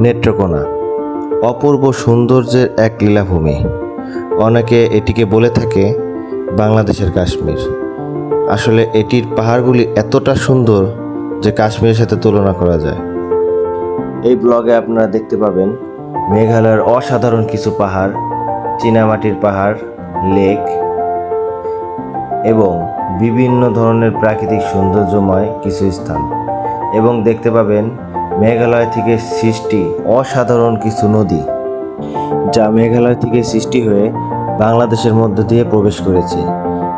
নেত্রকোনা, অপূর্ব সৌন্দর্যের এক লীলাভূমি। অনেকে এটিকে বলে থাকে বাংলাদেশের কাশ্মীর। আসলে এটির পাহাড়গুলি এতটা সুন্দর যে কাশ্মীরের সাথে তুলনা করা যায়। এই ব্লগে আপনারা দেখতে পাবেন মেঘালয়ের অসাধারণ কিছু পাহাড়, চীনামাটির পাহাড়, লেক এবং বিভিন্ন ধরনের প্রাকৃতিক সৌন্দর্যময় কিছু স্থান। এবং দেখতে পাবেন মেঘালয় থেকে সৃষ্টি অসাধারণ কিছু নদী, যা মেঘালয় থেকে সৃষ্টি হয়ে বাংলাদেশের মধ্য দিয়ে প্রবেশ করেছে।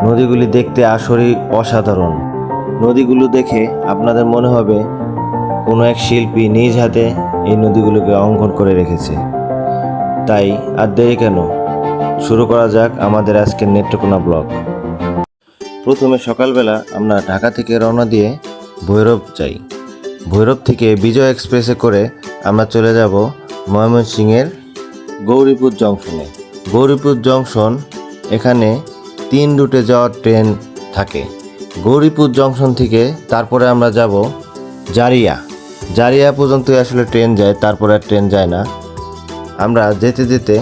নদীগুলি দেখতে আসলেই অসাধারণ। নদীগুলো দেখে আপনাদের মনে হবে কোনো এক শিল্পী নিজ হাতে এই নদীগুলোকে অঙ্কন করে রেখেছে। তাই আর দেরি কেন? শুরু করা যাক আমাদের আজকের নেত্রকোনা ব্লগ। প্রথমে সকালবেলা আমরা ঢাকা থেকে রওনা দিয়ে ভৈরব যাই। ভৈরব থেকে বিজয় এক্সপ্রেসে করে আমরা চলে যাব ময়মনসিংহের গৌরীপুর জংশনে। গৌরীপুর জংশন এখানে তিন রুটে যাওয়ার ট্রেন থাকে। গৌরীপুর জংশন থেকে তারপরে আমরা যাব জারিয়া। জারিয়া পর্যন্তই আসলে ট্রেন যায়, তারপরে আর ট্রেন যায় না। আমরা যেতে যেতে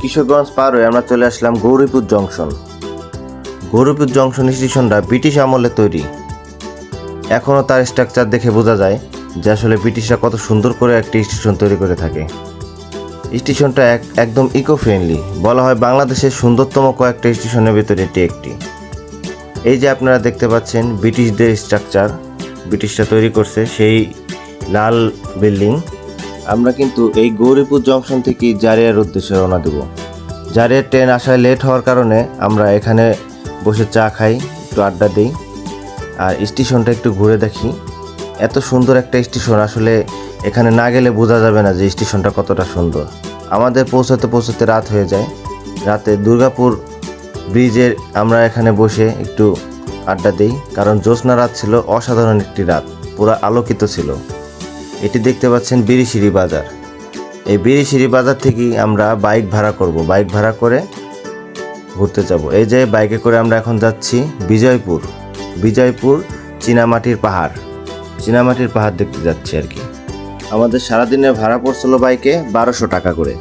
কিশোরগঞ্জ পার হয়ে আমরা চলে আসলাম গৌরীপুর জংশন। গৌরীপুর জংশন স্টেশনটা ব্রিটিশ আমলে তৈরি। এখনও তার স্ট্রাকচার দেখে বোঝা যায় যে আসলে ব্রিটিশরা কত সুন্দর করে একটি স্টেশন তৈরি করে থাকে। স্টেশনটা এক একদম ইকো ফ্রেন্ডলি বলা হয় বাংলাদেশের সুন্দরতম কয়েকটা স্টেশনের ভিতরে এটি একটি। এই যে আপনারা দেখতে পাচ্ছেন ব্রিটিশদের স্ট্রাকচার, ব্রিটিশরা তৈরি করছে সেই লাল বিল্ডিং, আমরা কিন্তু এই গৌরীপুর জংশন থেকে জারিয়ার উদ্দেশ্যে রওনা দেব। জারিয়ার ট্রেন আসায় লেট হওয়ার কারণে আমরা এখানে বসে চা খাই, একটু আড্ডা দিই। আর স্টেশনটা একটু ঘুরে দেখি। এত সুন্দর একটা স্টেশন, আসলে এখানে না গেলে বোঝা যাবে না যে স্টেশনটা কতটা সুন্দর। আমাদের পৌঁছাতে পৌঁছাতে রাত হয়ে যায়। রাতে দুর্গাপুর ব্রিজের আমরা এখানে বসে একটু আড্ডা দিই, কারণ জ্যোৎস্না রাত ছিল, অসাধারণ একটি রাত, পুরো আলোকিত ছিল। এটি দেখতে পাচ্ছেন বিরিশিরি বাজার। এই বিরিশিরি বাজার থেকেই আমরা বাইক ভাড়া করব। বাইক ভাড়া করে ঘুরতে যাব। এই যে বাইকে করে আমরা এখন যাচ্ছি বিজয়পুর। বিজয়পুর চীনামাটির পাহাড়। চীনামাটির পাহাড় দেখতে যাচ্ছি আর কি। আমাদের সারাদিনের ভাড়া পড়ছিল বাইকে বারোশো টাকা করে।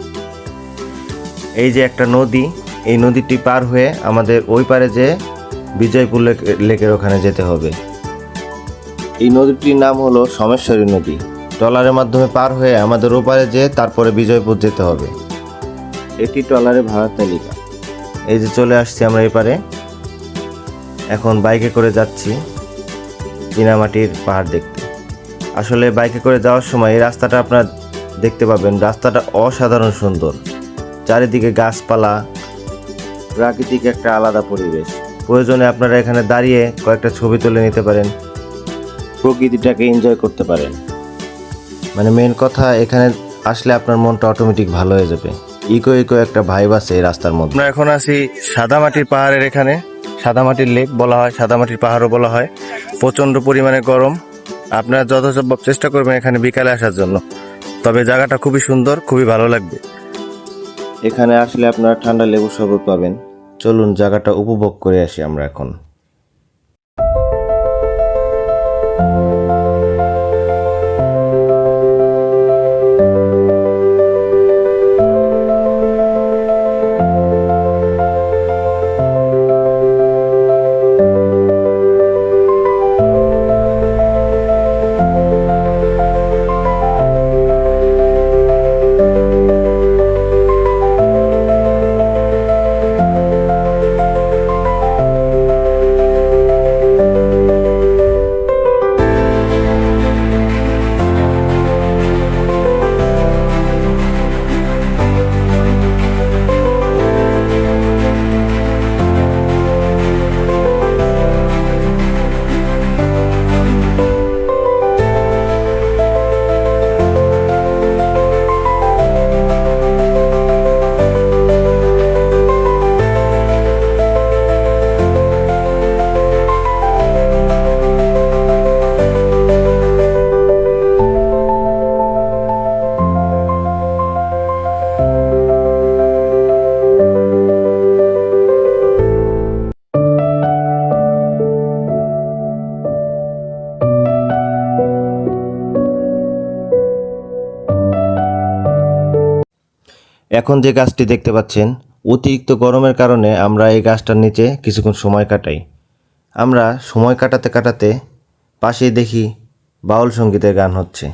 এই যে একটা নদী, এই নদীটি পার হয়ে আমাদের ওই পারে যে বিজয়পুর লেক, লেকের ওখানে যেতে হবে। এই নদীটির নাম হলো সমেশ্বরী নদী। ট্রলারের মাধ্যমে পার হয়ে আমাদের ওপারে যেয়ে তারপরে বিজয়পুর যেতে হবে। এটি ট্রলারের ভাড়ার তালিকা। এই যে চলে আসছি আমরা এপারে এখন বাইকে করে যাচ্ছি চীনামাটির পাহাড় দেখতে। আসলে বাইকে করে যাওয়ার সময় এই রাস্তাটা আপনারা দেখতে পাবেন। রাস্তাটা অসাধারণ সুন্দর। চারিদিকে গাছপালা, প্রাকৃতিক একটা আলাদা পরিবেশ। প্রয়োজনে আপনারা এখানে দাঁড়িয়ে কয়েকটা ছবি তুলে নিতে পারেন। প্রকৃতিটাকে এনজয় করতে পারেন। মানে মেন কথা, এখানে আসলে আপনার মনটা অটোমেটিক ভালো হয়ে যাবে। ইকো ইকো একটা ভাইব আছে এই রাস্তার মধ্যে। আমরা এখন আছি সাদামাটির পাহাড়ের এখানে। সাদামাটির লেক বলা হয়, সাদামাটির পাহাড়ও বলা হয়। প্রচণ্ড পরিমাণে গরম। আপনারা যথাসম্ভব চেষ্টা করবেন এখানে বিকালে আসার জন্য। তবে জায়গাটা খুবই সুন্দর, খুবই ভালো লাগবে। এখানে আসলে আপনারা ঠান্ডা লেবু শরবত পাবেন। চলুন জায়গাটা উপভোগ করে আসি আমরা এখন। এখন যে গাছটি দেখতে পাচ্ছেন, অতিরিক্ত গরমের কারণে আমরা এই গাছটার নিচে কিছুক্ষণ সময় কাটাই। আমরা সময় কাটাতে কাটাতে পাশেই দেখি বাউল সঙ্গীতের গান হচ্ছে।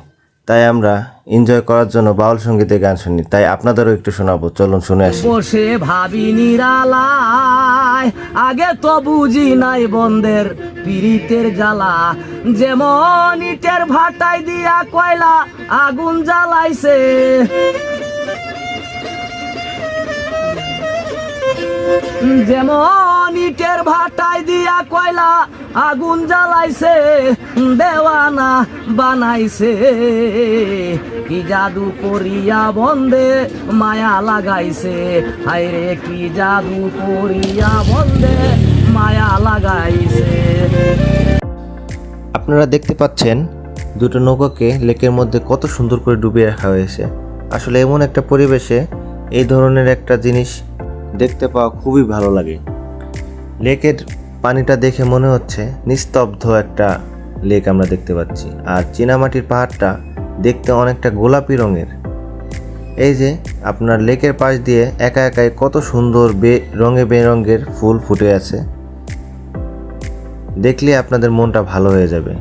তাই আমরা এনজয় করার জন্য বাউল সঙ্গীতের গান শুনি। তাই আপনাদেরও একটু শোনাবো। চলুন শুনে আসি। বসে ভাবি নিরালায়, আগে তো বুঝি নাই বন্ধের পিরিতের জ্বালা। যেমন ইটের ভাটাই দিয়া কয়লা আগুন জ্বালাইছে। যেমন ইটের ভাটাই দিয়া কয়লা আগুন জ্বালাইছে, দেওয়ানা বানাইছে। কি জাদু করিয়া বন্দে মায়া লাগাইছে? হায়রে, কি জাদু করিয়া বন্দে মায়া লাগাইছে? আপনারা দেখতে পাচ্ছেন দুটো নৌকাকে লেকের মধ্যে কত সুন্দর করে ডুবিয়ে রাখা হয়েছে। আসলে এমন একটা পরিবেশে এই ধরনের একটা জিনিস দেখতে পাওয়া খুবই ভালো লাগে। লেকের পানিটা দেখে মনে হচ্ছে নিস্তব্ধ একটা লেক আমরা দেখতে পাচ্ছি। আর চীনামাটির পাহাড়টা দেখতে অনেকটা গোলাপি রঙের। এই যে আপনার লেকের পাশ দিয়ে একা একাই কত সুন্দর বে, রঙে বেরঙের ফুল ফুটে আছে। দেখলে আপনাদের মনটা ভালো হয়ে যাবে।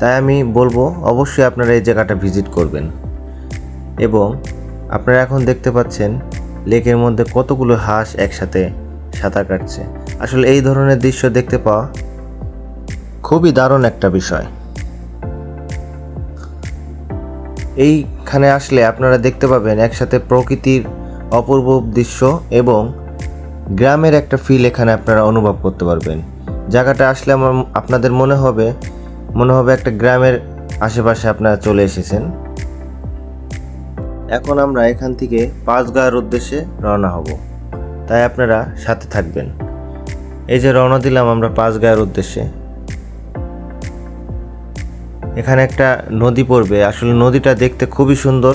তাই আমি বলব অবশ্যই আপনারা এই জায়গাটা ভিজিট করবেন। এবং আপনারা এখন দেখতে পাচ্ছেন লেকের মধ্যে কতগুলো হাঁস একসাথে সাঁতার কাটছে। আসলে এই ধরনের দৃশ্য দেখতে পাওয়া খুবই দারুণ একটা বিষয়। এইখানে আসলে আপনারা দেখতে পাবেন একসাথে প্রকৃতির অপূর্ব দৃশ্য এবং গ্রামের একটা ফিল এখানে আপনারা অনুভব করতে পারবেন। জায়গাটা আসলে আমার, আপনাদের মনে হবে মনে হবে একটা গ্রামের আশেপাশে আপনারা চলে এসেছেন। এখন আমরা এখান থেকে পাঁচ পাঁচগাঁয়ের উদ্দেশ্যে রওনা হব। তাই আপনারা সাথে থাকবেন। এই যে রওনা দিলাম আমরা পাঁচ পাঁচগাঁয়ের উদ্দেশ্যে। এখানে একটা নদী পড়বে। আসলে নদীটা দেখতে খুবই সুন্দর।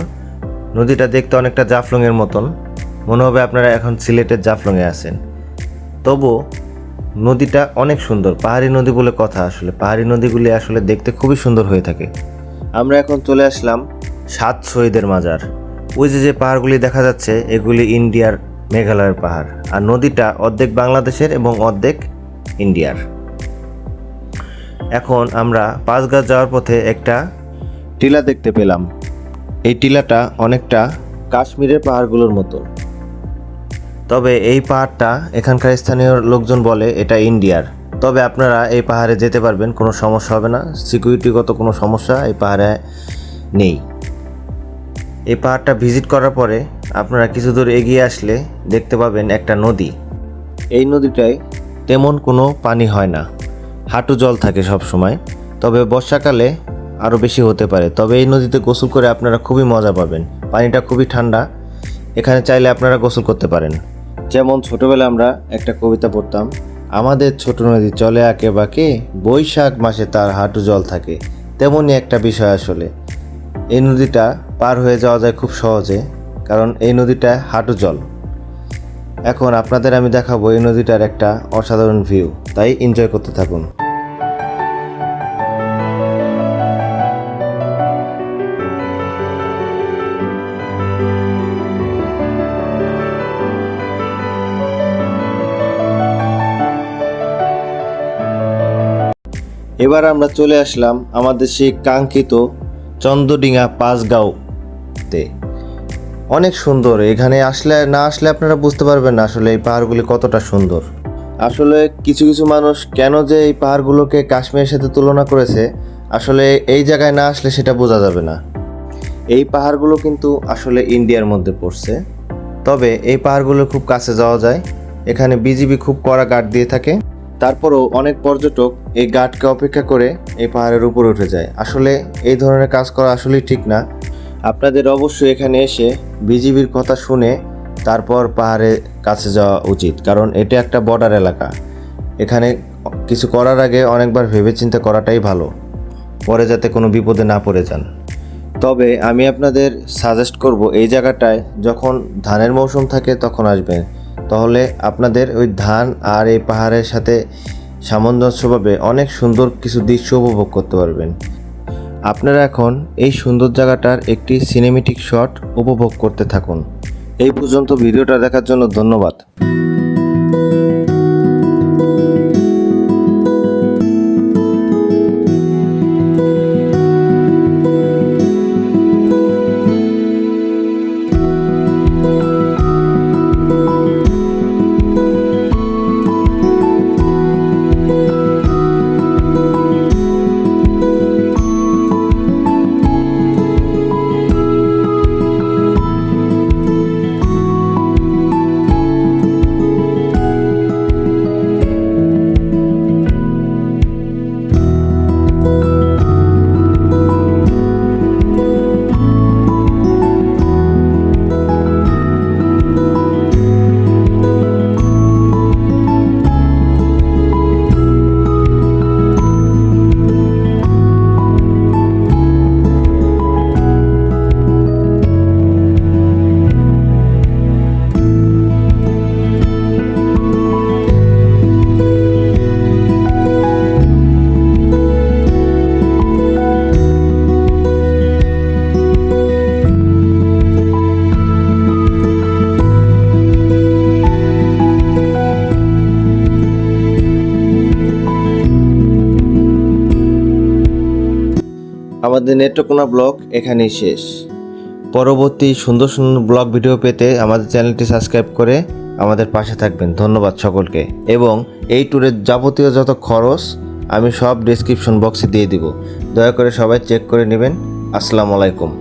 নদীটা দেখতে অনেকটা জাফলংয়ের মতন। মনে হবে আপনারা এখন সিলেটের জাফলংয়ে আছেন। তবু নদীটা অনেক সুন্দর। পাহাড়ি নদী বলে কথা আসলে। পাহাড়ি নদীগুলি আসলে দেখতে খুবই সুন্দর হয়ে থাকে। আমরা এখন চলে আসলাম সাত শহীদের মাজার। ওই যে যে পাহাড়গুলি দেখা যাচ্ছে, এগুলি ইন্ডিয়ার মেঘালয়ের পাহাড়। আর নদীটা অর্ধেক বাংলাদেশের এবং অর্ধেক ইন্ডিয়ার। এখন আমরা পাঁচগাঁ যাওয়ার পথে একটা টিলা দেখতে পেলাম। এই টিলাটা অনেকটা কাশ্মীরের পাহাড়গুলোর মতো। তবে এই পাহাড়টা এখানকার স্থানীয় লোকজন বলে এটা ইন্ডিয়ার। তবে আপনারা এই পাহাড়ে যেতে পারবেন, কোনো সমস্যা হবে না। সিকিউরিটিগত কোনো সমস্যা এই পাহাড়ে নেই। এই পাহাড়টা ভিজিট করার পরে আপনারা কিছু দূর এগিয়ে আসলে দেখতে পাবেন একটা নদী। এই নদীটায় তেমন কোনো পানি হয় না। হাঁটু জল থাকে সব সময় তবে বর্ষাকালে আরও বেশি হতে পারে। তবে এই নদীতে গোসল করে আপনারা খুবই মজা পাবেন। পানিটা খুবই ঠান্ডা। এখানে চাইলে আপনারা গোসল করতে পারেন। যেমন ছোটবেলায় আমরা একটা কবিতা পড়তাম, আমাদের ছোট নদী চলে আঁকে বাঁকে, বৈশাখ মাসে তার হাঁটু জল থাকে। তেমনই একটা বিষয় আসলে। এই নদীটা পার হয়ে যাওয়া যায় খুব সহজে, কারণ এই নদীটা হাঁটু জল। এখন আপনাদের আমি দেখাবো এই নদীটার একটা অসাধারণ ভিউ। তাই এনজয় করতে থাকুন। এবার আমরা চলে আসলাম আমাদের সেই কাঙ্ক্ষিত চন্দ্রডিঙা পাঁচগাঁওতে। অনেক সুন্দর। এখানে আসলে না আসলে আপনারা বুঝতে পারবেন না আসলে এই পাহাড়গুলি কতটা সুন্দর। আসলে কিছু কিছু মানুষ কেন যে এই পাহাড়গুলোকে কাশ্মীরের সাথে তুলনা করেছে, আসলে এই জায়গায় না আসলে সেটা বোঝা যাবে না। এই পাহাড়গুলো কিন্তু আসলে ইন্ডিয়ার মধ্যে পড়ছে। তবে এই পাহাড়গুলো খুব কাছে যাওয়া যায়। এখানে বিজিবি খুব কড়া গার্ড দিয়ে থাকে। তারপরও অনেক পর্যটক এই গার্ডকে অপেক্ষা করে এই পাহাড়ের উপরে উঠে যায়। আসলে এই ধরনের কাজ করা আসলেই ঠিক না। আপনাদের অবশ্যই এখানে এসে বিজিবির কথা শুনে তারপর পাহাড়ের কাছে যাওয়া উচিত, কারণ এটা একটা বর্ডার এলাকা। এখানে কিছু করার আগে অনেকবার ভেবেচিন্তে করাটাই ভালো, পরে যাতে কোনো বিপদে না পড়ে যান। তবে আমি আপনাদের সাজেস্ট করব, এই জায়গাটায় যখন ধানের মৌসুম থাকে তখন আসবেন। তাহলে আপনাদের ওই ধান আর এই পাহাড়ের সাথে সামঞ্জস্যভাবে অনেক সুন্দর কিছু দৃশ্য উপভোগ করতে পারবেন। আপনারা এখন এই সুন্দর জায়গাটার একটি সিনেমেটিক শট উপভোগ করতে থাকুন। এই পর্যন্ত ভিডিওটা দেখার জন্য ধন্যবাদ। আমাদের নেত্রকোনা ব্লগ এখানেই শেষ। পরবর্তী সুন্দর সুন্দর ব্লগ ভিডিও পেতে আমাদের চ্যানেলটি সাবস্ক্রাইব করে আমাদের পাশে থাকবেন। ধন্যবাদ সকলকে। এবং এই ট্যুরের যাবতীয় যত খরচ, আমি সব ডিসক্রিপশন বক্সে দিয়ে দিব। দয়া করে সবাই চেক করে নেবেন। আসসালামু আলাইকুম।